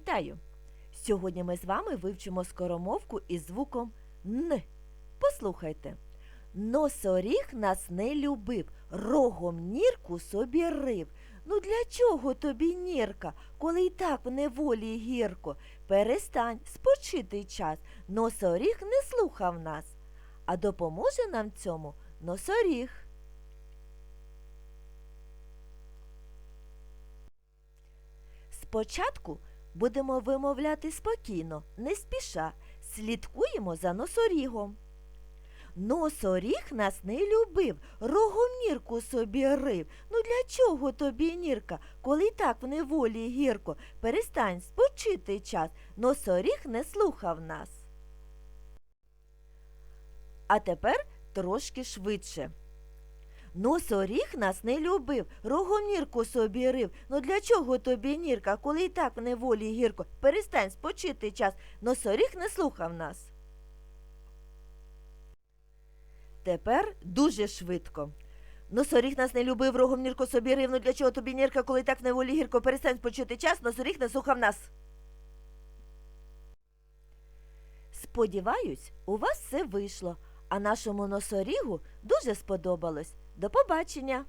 Вітаю! Сьогодні ми з вами вивчимо скоромовку із звуком Н. Послухайте. Носоріг нас не любив, рогом нірку собі рив. Ну для чого тобі нірка, коли й так в неволі гірко? Перестань, спочитий час, носоріг не слухав нас. А допоможе нам цьому носоріг. Спочатку будемо вимовляти спокійно, не спіша, слідкуємо за носорігом. Носоріг нас не любив, рогом нірку собі рив. Ну для чого тобі нірка, коли й так в неволі гірко? Перестань, спочити час, носоріг не слухав нас. А тепер трошки швидше. Носоріг нас не любив, рогом нірку собі рив. Ну для чого тобі нірка, коли й так в неволі гірко? Перестань спочити час, носоріг не слухав нас. Тепер дуже швидко. Носоріг нас не любив, рогом нірку собі рив. Ну для чого тобі нірка, коли й так в неволі гірко? Перестань спочити час, носоріг не слухав нас. Сподіваюсь, у вас все вийшло, а нашому носорігу дуже сподобалось. До побачення!